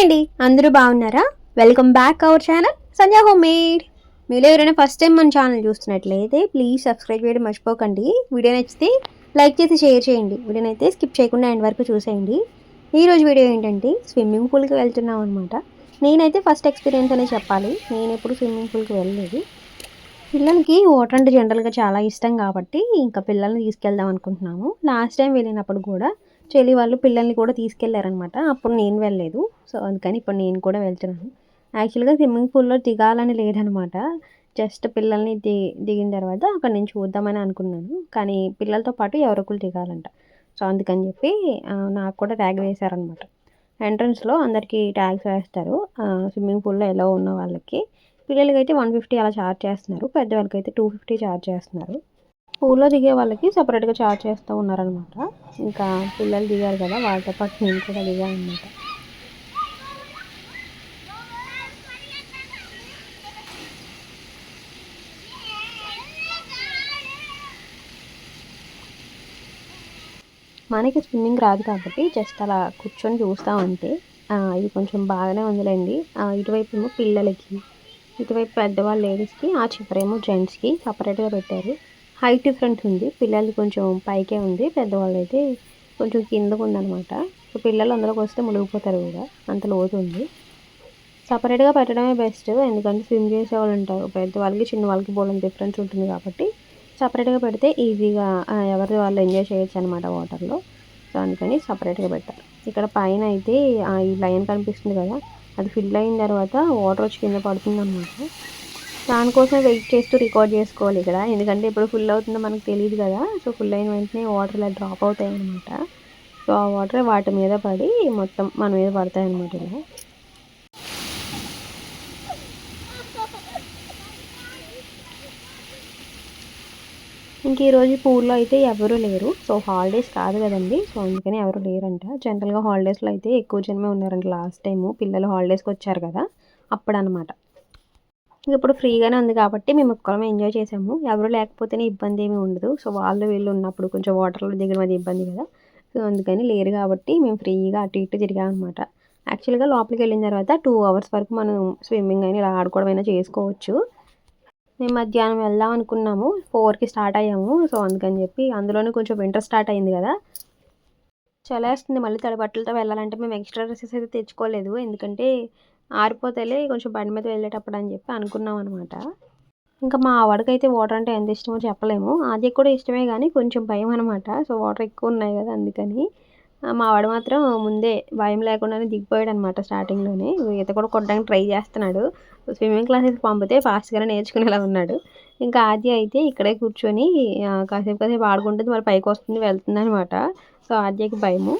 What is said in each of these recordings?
Hi అండి. అందరూ బాగున్నారా? Welcome back our channel Sandhya home made మీరు ఎవరైనా ఫస్ట్ టైం మన ఛానల్ చూస్తున్నట్లయితే ప్లీజ్ సబ్స్క్రైబ్ చేయడం మర్చిపోకండి. వీడియో నచ్చితే లైక్ చేసి షేర్ చేయండి. వీడియోనైతే అయితే స్కిప్ చేయకుండా ఎండ్ వరకు చూసేయండి. ఈరోజు వీడియో ఏంటంటే స్విమ్మింగ్ పూల్కి వెళ్తున్నాం అనమాట నేనైతే ఫస్ట్ ఎక్స్పీరియన్స్ అనే చెప్పాలి. నేను ఎప్పుడు స్విమ్మింగ్ పూల్కి వెళ్ళలేదు. పిల్లలకి వాటర్ అంటే జనరల్గా చాలా ఇష్టం కాబట్టి ఇంకా పిల్లల్ని తీసుకెళ్దాం అనుకుంటున్నాము. లాస్ట్ టైం వెళ్ళినప్పుడు కూడా చెల్లి వాళ్ళు పిల్లల్ని కూడా తీసుకెళ్ళారనమాట అప్పుడు నేను వెళ్ళలేదు. సో అందుకని ఇప్పుడు నేను కూడా వెళ్తున్నాను. యాక్చువల్గా స్విమ్మింగ్ పూల్లో దిగాలని లేదనమాట జస్ట్ పిల్లల్ని ది దిగిన తర్వాత అక్కడ నేను చూద్దామని అనుకున్నాను. కానీ పిల్లలతో పాటు ఎవరొకరు దిగాలంట. సో అందుకని చెప్పి నాకు కూడా ట్యాగ్ వేశారనమాట ఎంట్రన్స్లో అందరికీ ట్యాగ్స్ వేస్తారు. స్విమ్మింగ్ పూల్లో ఎలా ఉన్న వాళ్ళకి. పిల్లలకి అయితే వన్ ఫిఫ్టీ అలా ఛార్జ్ చేస్తున్నారు. పెద్దవాళ్ళకి అయితే టూ ఫిఫ్టీ ఛార్జ్ చేస్తున్నారు. పూల్లో దిగే వాళ్ళకి సపరేట్గా చార్జ్ చేస్తూ ఉన్నారనమాట ఇంకా పిల్లలు దిగారు కదా వాళ్ళతో పాటు నేను కూడా దిగాను అనమాట మనకి స్విమ్మింగ్ రాదు కాబట్టి జస్ట్ అలా కూర్చొని చూస్తాం అంతే ఇది కొంచెం బాగానే ఉందిలేండి. ఇటువైపు ఏమో పిల్లలకి ఇటువైపు పెద్దవాళ్ళు లేడీస్కి ఆ చివరేమో జెంట్స్కి సపరేట్గా పెట్టారు. హైట్ డిఫరెంట్ ఉంది. పిల్లలు కొంచెం పైకే ఉంది. పెద్దవాళ్ళు అయితే కొంచెం కిందకు ఉంది సో పిల్లలు అందులోకి వస్తే మునిగిపోతారు కూడా. అంత లోతు ఉంది. సపరేట్గా పెట్టడమే బెస్ట్ ఎందుకంటే స్విమ్ చేసే వాళ్ళు ఉంటారు. పెద్దవాళ్ళకి చిన్న వాళ్ళకి బోలం డిఫరెన్స్ ఉంటుంది కాబట్టి సపరేట్గా పెడితే ఈజీగా ఎవరి వాళ్ళు ఎంజాయ్ చేయొచ్చు అనమాట వాటర్లో సో అందుకని సపరేట్గా పెట్టారు ఇక్కడ పైన అయితే ఈ లైన్ కనిపిస్తుంది కదా. అది ఫిల్ అయిన తర్వాత వాటర్ వచ్చి కింద పడుతుంది అనమాట దానికోసం వెయిట్ చేస్తూ రికార్డ్ చేసుకోవాలి ఇక్కడ. ఎందుకంటే ఇప్పుడు ఫుల్ అవుతుందో మనకు తెలియదు కదా. సో ఫుల్ అయిన వెంటనే వాటర్ ఇలా డ్రాప్ అవుతాయి అనమాట సో ఆ వాటర్ వాటి మీద పడి మొత్తం మన మీద పడతాయి అనమాట ఇలా ఇంక ఈరోజు పూల్లో అయితే ఎవరు లేరు. సో హాలిడేస్ కాదు కదండి. సో అందుకని ఎవరు లేరంట. జనరల్గా హాలిడేస్లో అయితే ఎక్కువ జనమే ఉన్నారంట లాస్ట్ టైము పిల్లలు హాలిడేస్కి వచ్చారు కదా. అప్పుడు అనమాట ఇప్పుడు ఫ్రీగానే ఉంది కాబట్టి మేము ఒక్కరం ఎంజాయ్ చేసాము. ఎవరు లేకపోతేనే ఇబ్బంది ఏమీ ఉండదు. సో వాళ్ళు వీళ్ళు ఉన్నప్పుడు కొంచెం వాటర్లో దిగడం అది ఇబ్బంది కదా. సో అందుకని లేరు కాబట్టి మేము ఫ్రీగా అటు ఇటు తిరిగాం అనమాట యాక్చువల్గా లోపలికి వెళ్ళిన తర్వాత టూ అవర్స్ వరకు మనం స్విమ్మింగ్ అయినా ఇలా ఆడుకోవడం అయినా చేసుకోవచ్చు. మేము మధ్యాహ్నం వెళ్దాం అనుకున్నాము. ఫోర్కి స్టార్ట్ అయ్యాము. సో అందుకని చెప్పి అందులోనే కొంచెం వింటర్ స్టార్ట్ అయింది కదా. చలేస్తుంది. మళ్ళీ తడి బట్టలతో వెళ్ళాలంటే మేము ఎక్స్ట్రా డ్రెస్సెస్ అయితే తెచ్చుకోలేదు. ఎందుకంటే ఆరిపోతేలే కొంచెం బండి మీద వెళ్ళేటప్పుడు అని చెప్పి అనుకున్నాం అనమాట ఇంకా మా ఆవిడకైతే వాటర్ అంటే ఎంత ఇష్టమో చెప్పలేము. అది కూడా ఇష్టమే కానీ కొంచెం భయం అనమాట సో వాటర్ ఎక్కువ ఉన్నాయి కదా అందుకని. మా వాడు మాత్రం ముందే భయం లేకుండానే దిగిపోయాడు అనమాట స్టార్టింగ్లోనే ఈత కూడా కొట్టడానికి ట్రై చేస్తున్నాడు. స్విమ్మింగ్ క్లాసెస్ పంపితే ఫాస్ట్గానే నేర్చుకునేలా ఉన్నాడు. ఇంకా ఆద్య అయితే ఇక్కడే కూర్చొని కాసేపు కాసేపు ఆడుకుంటుంది మరి పైకి వస్తుంది వెళ్తుంది అనమాట సో ఆద్యకి భయము.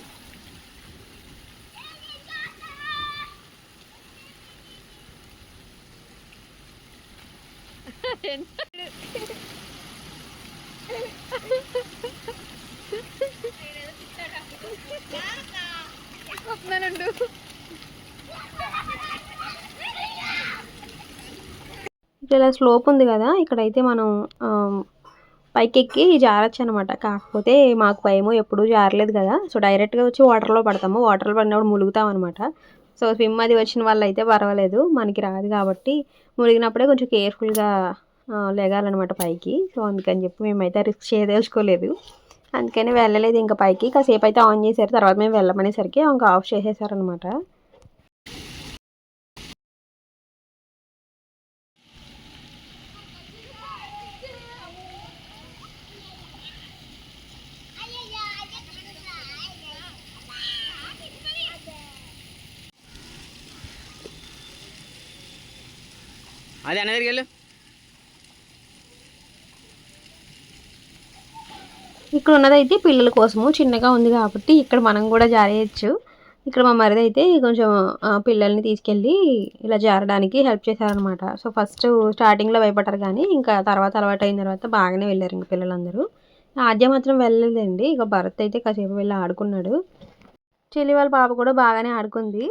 ఇక్కడ ఇలా స్లోప్ ఉంది కదా ఇక్కడైతే మనం పైకెక్కి జారచ్చు అనమాట కాకపోతే మాకు భయము ఎప్పుడూ జారలేదు కదా. సో డైరెక్ట్గా వచ్చి వాటర్లో పడతాము. వాటర్లో పడినప్పుడు ములుగుతాం అనమాట సో స్విమ్ అది వచ్చిన వాళ్ళు అయితే పర్వాలేదు. మనకి రాదు కాబట్టి మునిగినప్పుడే కొంచెం కేర్ఫుల్గా లెగాలన్నమాట పైకి. సో అందుకని చెప్పి మేమైతే రిస్క్ చేయదలుచుకోలేదు. అందుకని వెళ్ళలేదు. ఇంకా పైకి కాసేపు అయితే ఆన్ చేశారు. తర్వాత మేము వెళ్ళమనేసరికి ఇంకా ఆఫ్ చేసేసారనమాట అదే అన్న దగ్గరికి వెళ్ళు. ఇక్కడ ఉన్నదైతే పిల్లల కోసము. చిన్నగా ఉంది కాబట్టి ఇక్కడ మనం కూడా జారేయచ్చు. ఇక్కడ మా మరిది అయితే కొంచెం పిల్లల్ని తీసుకెళ్ళి ఇలా జారడానికి హెల్ప్ చేశారనమాట సో ఫస్ట్ స్టార్టింగ్లో భయపడ్డారు కానీ ఇంకా తర్వాత అలవాటు అయిన తర్వాత బాగానే వెళ్ళారు ఇంకా పిల్లలందరూ. ఆద్య మాత్రం వెళ్ళలేదండి. ఇక భరత్ అయితే కాసేపు వెళ్ళి ఆడుకున్నాడు. చెల్లి వాళ్ళ పాప కూడా బాగానే ఆడుకుంది.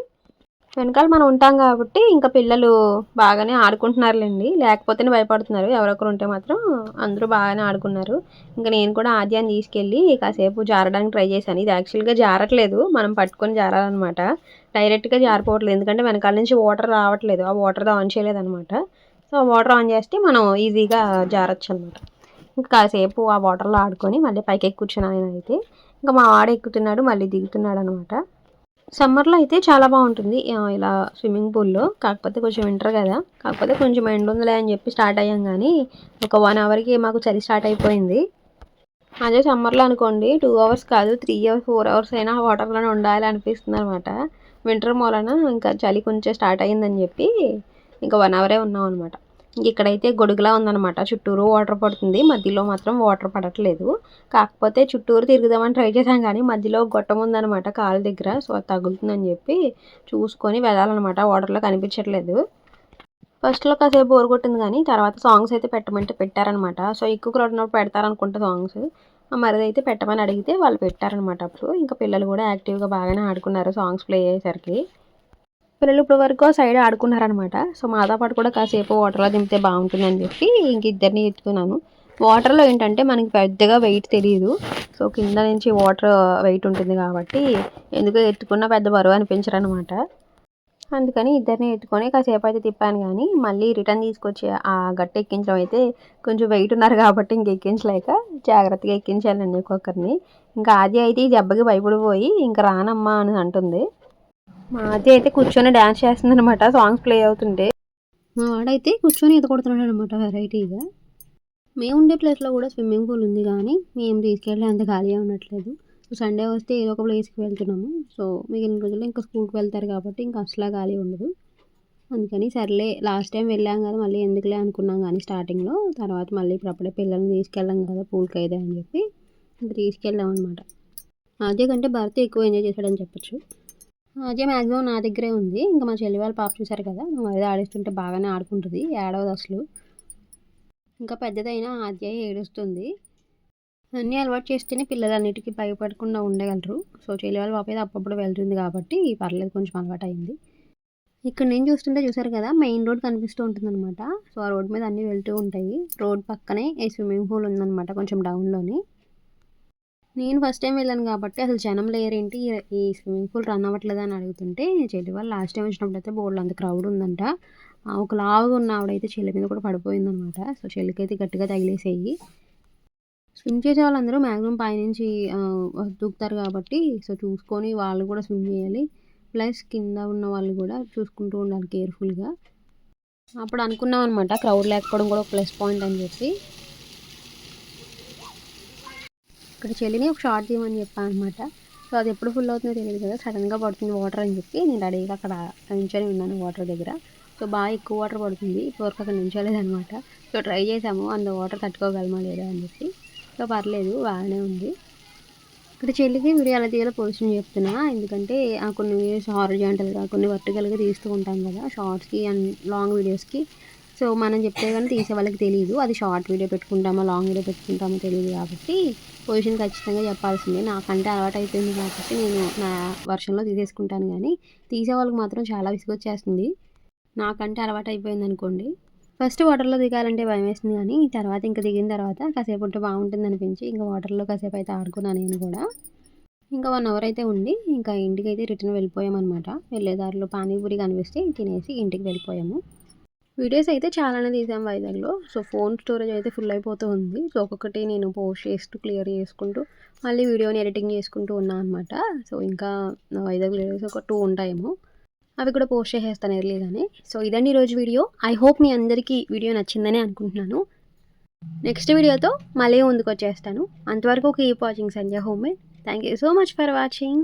వెనకాల మనం ఉంటాం కాబట్టి ఇంకా పిల్లలు బాగానే ఆడుకుంటున్నారులేండి. లేకపోతేనే భయపడుతున్నారు. ఎవరొకరు ఉంటే మాత్రం అందరూ బాగానే ఆడుకున్నారు. ఇంకా నేను కూడా ఆద్యాన్ని తీసుకెళ్ళి కాసేపు జారడానికి ట్రై చేశాను. ఇది యాక్చువల్గా జారట్లేదు. మనం పట్టుకొని జారాలన్నమాట. డైరెక్ట్గా జారిపోవట్లేదు. ఎందుకంటే వెనకాల నుంచి వాటర్ రావట్లేదు. ఆ వాటర్ ఆన్ చేయలేదన్నమాట. సో వాటర్ ఆన్ చేస్తే మనం ఈజీగా జారచ్చు అనమాట ఇంకా కాసేపు ఆ వాటర్లో ఆడుకొని మళ్ళీ పైకి ఎక్కి కూర్చున్నాను నేనైతే ఇంకా మా వాడు ఎక్కుతున్నాడు మళ్ళీ దిగుతున్నాడు అనమాట సమ్మర్లో అయితే చాలా బాగుంటుంది. ఇలా స్విమ్మింగ్ పూల్లో. కాకపోతే కొంచెం వింటర్ కదా. కాకపోతే కొంచెం ఎండ ఉందిలే అని చెప్పి స్టార్ట్ అయ్యాం కానీ ఒక వన్ అవర్కి మాకు చలి స్టార్ట్ అయిపోయింది. అదే సమ్మర్లో అనుకోండి టూ అవర్స్ కాదు త్రీ అవర్స్ ఫోర్ అవర్స్ అయినా వాటర్లోనే ఉండాలి అనిపిస్తుంది అనమాట వింటర్ మూలన ఇంకా చలి కొంచెం స్టార్ట్ అయ్యిందని చెప్పి ఇంకా వన్ అవరే ఉన్నాం అనమాట ఇక్కడైతే గొడుగులా ఉందన్నమాట. చుట్టూరు వాటర్ పడుతుంది. మధ్యలో మాత్రం వాటర్ పడట్లేదు. కాకపోతే చుట్టూరు తిరుగుదామని ట్రై చేశాం కానీ మధ్యలో గొట్టం ఉందన్నమాట కాలు దగ్గర. సో తగులుతుందని చెప్పి చూసుకొని వెళ్ళాలన్నమాట. వాటర్లో కనిపించట్లేదు. ఫస్ట్లో కాసేపు బోర్ కొట్టింది కానీ తర్వాత సాంగ్స్ అయితే పెట్టమంటే పెట్టారనమాట సో ఎక్కువ క్రౌడ్ ఉన్నప్పుడు పెడతారనుకుంటా సాంగ్స్ మరిది అయితే పెట్టమని అడిగితే వాళ్ళు పెట్టారనమాట అప్పుడు. ఇంకా పిల్లలు కూడా యాక్టివ్గా బాగానే ఆడుకున్నారు సాంగ్స్ ప్లే అయ్యేసరికి. పిల్లలు ఇప్పటి వరకు ఆ సైడ్ ఆడుకున్నారనమాట సో మాతో పాటు కూడా కాసేపు వాటర్లో దింపితే బాగుంటుందని చెప్పి ఇంక ఇద్దరిని ఎత్తుకున్నాను. వాటర్లో ఏంటంటే మనకి పెద్దగా వెయిట్ తెలియదు సో కింద నుంచి వాటర్ వెయిట్ ఉంటుంది కాబట్టి ఎందుకు ఎత్తుకున్నా పెద్ద బరువు అనిపించరనమాట అందుకని ఇద్దరిని ఎత్తుకొని కాసేపు అయితే తిప్పాను కానీ మళ్ళీ రిటర్న్ తీసుకొచ్చి ఆ గట్టు ఎక్కించడం అయితే కొంచెం వెయిట్ ఉన్నారు కాబట్టి ఇంక ఎక్కించలేక జాగ్రత్తగా ఎక్కించాలండి ఒక్కొక్కరిని. ఇంకా ఆది అయితే ఈ దెబ్బకి భయపడిపోయి ఇంకా రానమ్మా అని అంటుంది. మా అయితే కూర్చొని డ్యాన్స్ చేస్తుంది అనమాట సాంగ్స్ ప్లే అవుతుంటే. మా వాడైతే కూర్చొని ఈత కొడుతున్నాడు అనమాట వెరైటీగా. మేము ఉండే ప్లేస్లో కూడా స్విమ్మింగ్ పూల్ ఉంది కానీ మేము తీసుకెళ్ళి అంత ఖాళీ ఉండట్లేదు. సో సండే వస్తే ఏదో ఒక ప్లేస్కి వెళ్తున్నాము. సో మిగిలిన రోజుల్లో ఇంకా స్కూల్కి వెళ్తారు కాబట్టి ఇంకా అసలా ఖాళీ ఉండదు. అందుకని సర్లే లాస్ట్ టైం వెళ్ళాం కదా మళ్ళీ ఎందుకులే అనుకున్నాం కానీ స్టార్టింగ్లో. తర్వాత మళ్ళీ ఇప్పుడు అప్పుడే పిల్లల్ని తీసుకెళ్ళాం కదా పూల్కి అయితే అని చెప్పి ఇంకా తీసుకెళ్ళాం అనమాట అదే కంటే భర్త ఎక్కువ ఎంజాయ్ చేశాడని చెప్పచ్చు. అదే మ్యాక్సిమం నా దగ్గరే ఉంది. ఇంకా మా చెల్లి వాళ్ళ పాప చూసారు కదా మా అది ఆడిస్తుంటే బాగానే ఆడుకుంటుంది ఏడవదు అసలు. ఇంకా పెద్దదైనా ఆద్య ఏడుస్తుంది. అన్నీ అలవాటు చేస్తేనే పిల్లలన్నిటికీ భయపడకుండా ఉండగలరు. సో చెల్లి వాళ్ళ పాప అయితే అప్పుడప్పుడు వెళ్తుంది కాబట్టి పర్లేదు కొంచెం అలవాటు అయింది. ఇక్కడ నేను చూస్తుంటే చూసారు కదా మెయిన్ రోడ్ కనిపిస్తూ ఉంటుందన్నమాట. సో ఆ రోడ్ మీద అన్నీ వెళ్తూ ఉంటాయి. రోడ్ పక్కనే ఈ స్విమ్మింగ్ పూల్ ఉందన్నమాట కొంచెం డౌన్లోనే నేను ఫస్ట్ టైం వెళ్ళాను కాబట్టి అసలు జనం లేరేంటి? ఈ- ఈ స్విమ్మింగ్ పూల్ రన్ అవ్వట్లేదు అని అడుగుతుంటే చెల్లి వాళ్ళు లాస్ట్ టైం వచ్చినప్పుడు అయితే బోర్డు అంత క్రౌడ్ ఉందంట. ఒక లావుగా ఉన్న ఆవిడైతే చెల్లి మీద కూడా పడిపోయిందనమాట. సో చెల్లికైతే గట్టిగా తగిలేసేయి. స్విమ్ చేసే వాళ్ళందరూ మ్యాక్సిమం పైనుంచి దూకుతారు కాబట్టి సో చూసుకొని వాళ్ళు కూడా స్విమ్ చేయాలి. ప్లస్ కింద ఉన్న వాళ్ళు కూడా చూసుకుంటూ ఉండాలి కేర్ఫుల్గా అప్పుడు అనుకున్నాం అనమాట క్రౌడ్ లేకపోవడం కూడా ఒక ప్లస్ పాయింట్ అని చెప్పి. ఇక్కడ చెల్లిని ఒక షార్ట్ తీయమని చెప్పాను అనమాట సో అది ఎప్పుడు ఫుల్ అవుతుందో తెలియదు కదా సడన్గా పడుతుంది వాటర్ అని చెప్పి నేను రెడీగా అక్కడ నించొని ఉన్నాను వాటర్ దగ్గర. సో బాగా ఎక్కువ వాటర్ పడుతుంది ఇప్పటివరకు అక్కడ నించోలేదనమాట సో ట్రై చేసాము అంత వాటర్ తట్టుకోగలమా లేదా అని చెప్పి. సో పర్లేదు బాగానే ఉంది. ఇక్కడ చెల్లికి వీడియో ఎలా తీయాలో పొజిషన్ చెప్తున్నా ఎందుకంటే ఆ కొన్ని వీడియోస్ హారిజాంటల్గా కొన్ని వర్టికల్గా తీస్తూ ఉంటాం కదా షార్ట్స్కి అండ్ లాంగ్ వీడియోస్కి సో మనం చెప్తే కానీ తీసే వాళ్ళకి తెలియదు అది షార్ట్ వీడియో పెట్టుకుంటామో లాంగ్ వీడియో పెట్టుకుంటామో తెలియదు కాబట్టి పొజిషన్ ఖచ్చితంగా చెప్పాల్సిందే. నాకంటే అలవాటు అయిపోయింది కాబట్టి నేను నా వర్షన్లో తీసేసుకుంటాను కానీ తీసే వాళ్ళకి మాత్రం చాలా విసుగొచ్చేస్తుంది. నాకంటే అలవాటు అయిపోయింది అనుకోండి ఫస్ట్ వాటర్లో దిగాలంటే భయం వేస్తుంది కానీ తర్వాత ఇంకా దిగిన తర్వాత కాసేపు ఉంటే బాగుంటుంది అనిపించి ఇంకా వాటర్లో కాసేపు అయితే ఆడుకున్నాను నేను కూడా. ఇంకా వన్ అవర్ అయితే ఉండి ఇంకా ఇంటికి అయితే రిటర్న్ వెళ్ళిపోయామన్నమాట. వెళ్ళేదారిలో పానీపూరి కనిపిస్తే తినేసి ఇంటికి వెళ్ళిపోయాము. వీడియోస్ అయితే చాలానే తీసాం వైజాగ్లో. సో ఫోన్ స్టోరేజ్ అయితే ఫుల్ అయిపోతూ ఉంది. సో ఒక్కొక్కటి నేను పోస్ట్ చేస్తూ క్లియర్ చేసుకుంటూ మళ్ళీ వీడియోని ఎడిటింగ్ చేసుకుంటూ ఉన్నాను అనమాట సో ఇంకా వైజాగ్ వీడియోస్ ఒక టూ ఉంటాయేమో. అవి కూడా పోస్ట్ చేసేస్తాను ఎర్లీగానే సో ఇదండి ఈరోజు వీడియో. ఐ హోప్ మీ అందరికీ వీడియో నచ్చిందని అనుకుంటున్నాను. నెక్స్ట్ వీడియోతో మళ్ళీ ముందుకు వచ్చేస్తాను అంతవరకు keep watching Sanjay home made thank you so much for watching.